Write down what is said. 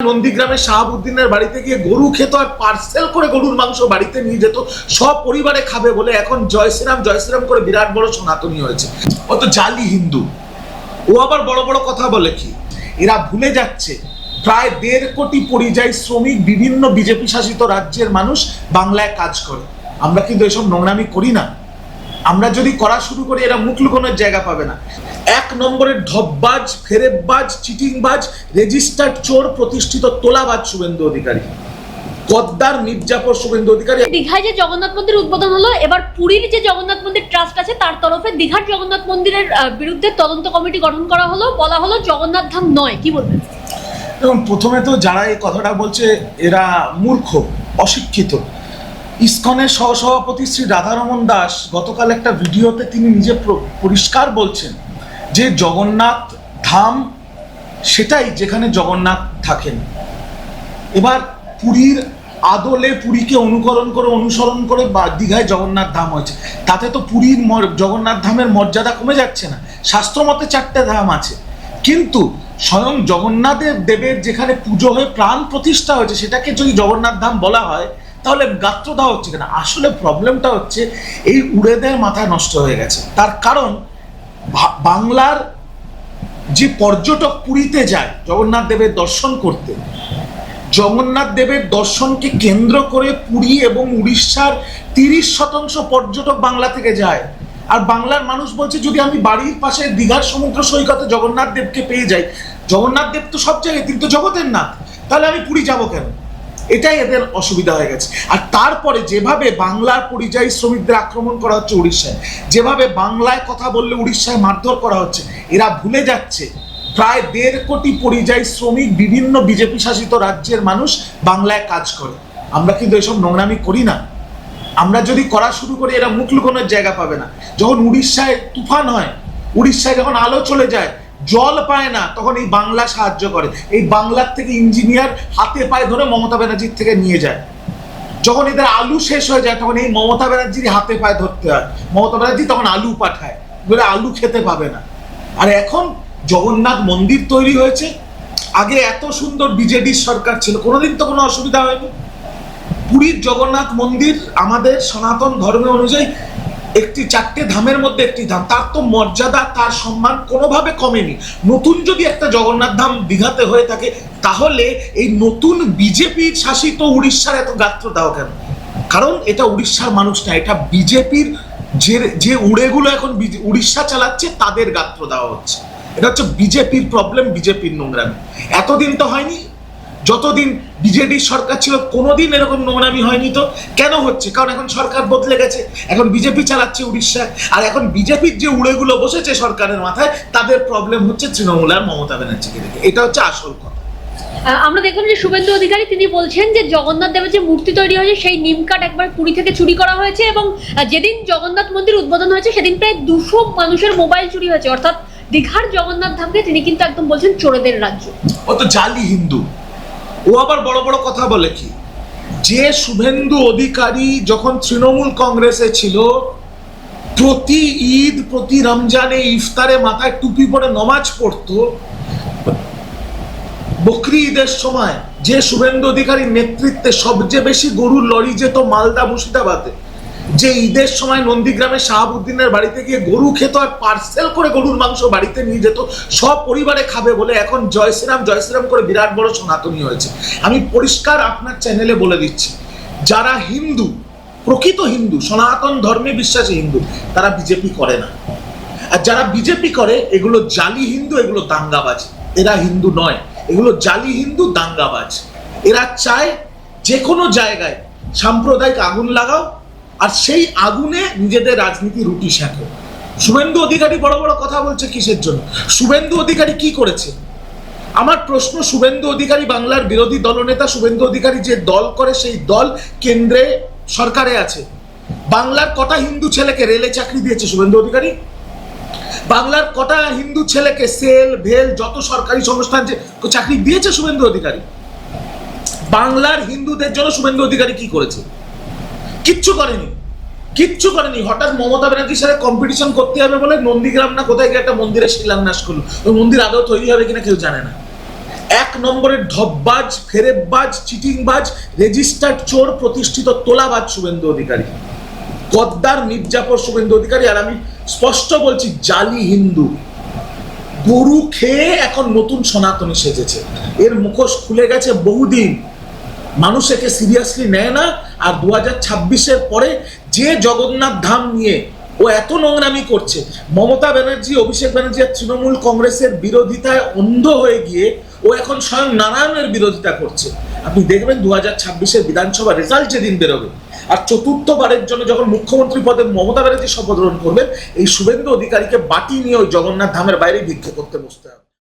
নন্দীগ্রামে শাহাবুদ্দিনের বাড়িতে গিয়ে গরু খেত আর পার্সেল করে গরুর মাংস বাড়িতে নিয়ে যেত সব পরিবারে খাবে বলে এখন জয় শ্রীরাম জয় শ্রীরাম করে বিরাট বড় সনাতনী হয়েছে। ও তো জালি হিন্দু। ও আবার বড় বড় কথা বলে কি? এরা ভুলে যাচ্ছে। প্রায় দেড় কোটি পরিযায়ী শ্রমিক বিভিন্ন বিজেপি শাসিত রাজ্যের মানুষ বাংলায় কাজ করে। আমরা কিন্তু এসব নোংরামি করি না। আমরা যদি করা শুরু করি এরা মুখ লুকোনোর জায়গা পাবে না। এক নম্বরের ঢপবাজ ফেরেববাজ চিটিংবাজ রেজিস্টার্ড চোর প্রতিষ্ঠিত তোলাবাজ শুভেন্দু অধিকারী। গদ্দার মির্জাফর শুভেন্দু অধিকারী। দীঘায় যে জগন্নাথ মন্দির উদ্বোধন হলো এবার পুরীর যে জগন্নাথ মন্দির ট্রাস্ট আছে তার তরফে দীঘার জগন্নাথ মন্দিরের বিরুদ্ধে তদন্ত কমিটি গঠন করা হলো। বলা হলো জগন্নাথ ধাম নয়। কি বলবেন? এবং প্রথমে তো যারা এই কথাটা বলছে এরা মূর্খ অশিক্ষিত। ইসকনের সহসভাপতি শ্রী রাধারমন দাস গতকাল একটা ভিডিওতে তিনি নিজে পরিষ্কার বলছেন যে জগন্নাথ ধাম সেটাই যেখানে জগন্নাথ থাকেন। এবার পুরীর আদলে পুরীকে অনুকরণ করে, অনুসরণ করে বা দীঘায় জগন্নাথ ধাম হয়েছে। তাতে তো পুরীর জগন্নাথ ধামের মর্যাদা কমে যাচ্ছে না। শাস্ত্রমতে চারটে ধাম আছে। কিন্তু স্বয়ং জগন্নাথের দেবের যেখানে পুজো হয়ে প্রাণ প্রতিষ্ঠা হয়েছে, সেটাকে যদি জগন্নাথ ধাম বলা হয় তাহলে গাত্রদাহ হচ্ছে কেন? আসলে প্রবলেমটা হচ্ছে এই উড়েদের মাথা নষ্ট হয়ে গেছে। তার কারণ বাংলার যে পর্যটক পুরীতে যায়, জগন্নাথ দেবের দর্শন করতে, জগন্নাথ দেবের দর্শনকে কেন্দ্র করে পুরী এবং উড়িষ্যার তিরিশ শতাংশ পর্যটক বাংলা থেকে যায়। আর বাংলার মানুষ বলছে, যদি আমি বাড়ির পাশে দীঘার সমুদ্র সৈকতে জগন্নাথ দেবকে পেয়ে যাই, জগন্নাথ দেব তো সব জায়গায়, তিনি তো জগতের নাথ, তাহলে আমি পুরী যাব কেন? এটাই এদের অসুবিধা হয়ে গেছে। আর তারপরে যেভাবে বাংলার পরিযায়ী শ্রমিকদের আক্রমণ করা হচ্ছে উড়িষ্যায়, যেভাবে বাংলায় কথা বললে উড়িষ্যায় মারধর করা হচ্ছে, এরা ভুলে যাচ্ছে। প্রায় দেড় কোটি পরিযায়ী শ্রমিক বিভিন্ন বিজেপি শাসিত রাজ্যের মানুষ বাংলায় কাজ করে। আমরা কিন্তু এসব নোংরামি করি না। আমরা যদি করা শুরু করি, এরা মুখ লুকোনোর জায়গা পাবে না। যখন উড়িষ্যায় তুফান হয়, উড়িষ্যায় যখন আলো চলে যায় জল পায় না, তখন এই বাংলা সাহায্য করে। এই বাংলার থেকে ইঞ্জিনিয়ার হাতে পায়ে ধরে মমতা ব্যানার্জির থেকে নিয়ে যায়। যখন এদের আলু শেষ হয়ে যায়, তখন এই মমতা ব্যানার্জির হাতে পায়ে ধরতে হয়। মমতা ব্যানার্জি তখন আলু পাঠায়। বলে আলু খেতে পাবে না। আর এখন জগন্নাথ মন্দির তৈরি হয়েছে। আগে এত সুন্দর বিজেডির সরকার ছিল, কোনোদিন তো কোনো অসুবিধা হয়নি। পুরীর জগন্নাথ মন্দির আমাদের সনাতন ধর্মের অনুযায়ী একটি চারটে ধামের মধ্যে একটি ধাম। তার তো মর্যাদা, তার সম্মান কোনোভাবে কমেনি। নতুন যদি একটা জগন্নাথ ধাম দীঘাতে হয়ে থাকে, তাহলে এই নতুন বিজেপি শাসিত উড়িষ্যার এত গাত্র দাও কেন? কারণ এটা উড়িষ্যার মানুষ না, এটা বিজেপির যে যে উড়েগুলো এখন উড়িষ্যা চালাচ্ছে, তাদের গাত্র দেওয়া হচ্ছে। এটা হচ্ছে বিজেপির প্রবলেম বিজেপির নোংরামি। এতদিন তো হয়নি যতদিন বিজেডির সরকার ছিল কোনোদিন এরকম নোংরামি হয়নি তো? কেন হচ্ছে? কারণ এখন সরকার বদলে গেছে। এখন বিজেপি চালাচ্ছে উড়িষ্যায় আর এখন বিজেপির যে উড়েগুলো বসেছে সরকারের মাথায় তাদের প্রবলেম হচ্ছে তৃণমূল আর মমতা ব্যানার্জিকে দেখে। এটা হচ্ছে আসল কথা। আমরা দেখলাম যে শুভেন্দু অধিকারী তিনি বলছেন যে জগন্নাথ দেবের যে মূর্তি তৈরি হয়েছে সেই নিমকাট একবার পুরী থেকে চুরি করা হয়েছে এবং যেদিন জগন্নাথ মন্দির উদ্বোধন হয়েছে সেদিন প্রায় দুশো মানুষের মোবাইল চুরি হয়েছে। অর্থাৎ দীঘার জগন্নাথ ধামকে তিনি কিন্তু একদম বলছেন চোরেদের রাজ্য। ও তো জালি হিন্দু। ও আবার বড় বড় কথা বলে কি? যে শুভেন্দু অধিকারী যখন তৃণমূল কংগ্রেসে ছিল, প্রতি ঈদ, প্রতি রমজানে ইফতারে মাথায় টুপি পরে নমাজ পড়তো, বকরি ঈদের সময় যে শুভেন্দু অধিকারীর নেতৃত্বে সবচেয়ে বেশি গরুর লরি যেত মালদা মুর্শিদাবাদে যে ঈদের সময় নন্দীগ্রামে শাহাবুদ্দিনের বাড়িতে গিয়ে গরু খেত আর পার্সেল করে গরুর মাংস বাড়িতে নিয়ে যেত সব পরিবারে খাবে বলে এখন জয় শ্রীরাম জয় শ্রীরাম করে বিরাট বড় সনাতনী হয়েছে। আমি পরিষ্কার আপনার চ্যানেলে বলে দিচ্ছি, যারা হিন্দু, প্রকৃত হিন্দু, সনাতন ধর্মে বিশ্বাসী হিন্দু, তারা বিজেপি করে না। আর যারা বিজেপি করে, এগুলো জালি হিন্দু, এগুলো দাঙ্গাবাজ। এরা হিন্দু নয়, এগুলো জালি হিন্দু, দাঙ্গাবাজ। এরা চায় যে কোনো জায়গায় সাম্প্রদায়িক আগুন লাগাও আর সেই আগুনে নিজেদের রাজনীতি রুটি শেখো শুভেন্দু অধিকারী বড় বড় কথা বলছে কিসের জন্য? শুভেন্দু অধিকারী কি করেছে? আমার প্রশ্ন, শুভেন্দু অধিকারী বাংলার বিরোধী দলনেতা, শুভেন্দু অধিকারী যে দল করে সেই দল কেন্দ্রে সরকারে আছে। বাংলার কটা হিন্দু ছেলেকে রেলে চাকরি দিয়েছে শুভেন্দু অধিকারী? বাংলার কটা হিন্দু ছেলেকে সেল, ভেল, যত সরকারি সংস্থান যে চাকরি দিয়েছে শুভেন্দু অধিকারী? বাংলার হিন্দুদের জন্য শুভেন্দু অধিকারী কি করেছে? কিচ্ছু করেনি। কিচ্ছু করেনি। হঠাৎ মমতা ব্যানার্জির সাথে কম্পিটিশন করতে হবে বলে নন্দীগ্রাম না কোথায় গিয়ে একটা মন্দিরের শিলান্যাস করল। ওই মন্দির আদৌ তৈরি হবে কিনা কেউ জানে না। এক নম্বরের ঢপবাজ, ফেরেববাজ, চিটিংবাজ, রেজিস্টার্ড চোর প্রতিষ্ঠিত তোলাবাজ শুভেন্দু অধিকারী। গদ্দার মির্জাফর শুভেন্দু অধিকারী। আর আমি স্পষ্ট বলছি, জালি হিন্দু। গরু খেয়ে এখন নতুন সনাতনী সেজেছে। এর মুখোশ খুলে গেছে বহুদিন। মানুষ একে সিরিয়াসলি নেয় না, আর দু হাজার ছাব্বিশের পরে যে জগন্নাথ ধাম নিয়ে ও এত নোংরামি করছে, মমতা ব্যানার্জি, অভিষেক ব্যানার্জি আর তৃণমূল কংগ্রেসের বিরোধিতায় অন্ধ হয়ে গিয়ে ও এখন স্বয়ং নারায়ণের বিরোধিতা করছে। আপনি দেখবেন দু হাজার ছাব্বিশের বিধানসভা রেজাল্ট যেদিন বেরোবে, আর চতুর্থবারের জন্য যখন মুখ্যমন্ত্রী পদে মমতা ব্যানার্জি শপথ গ্রহণ করবেন, এই শুভেন্দু অধিকারীকে বাটি নিয়ে ওই জগন্নাথ ধামের বাইরে ভিক্ষে করতে বসতে হবে।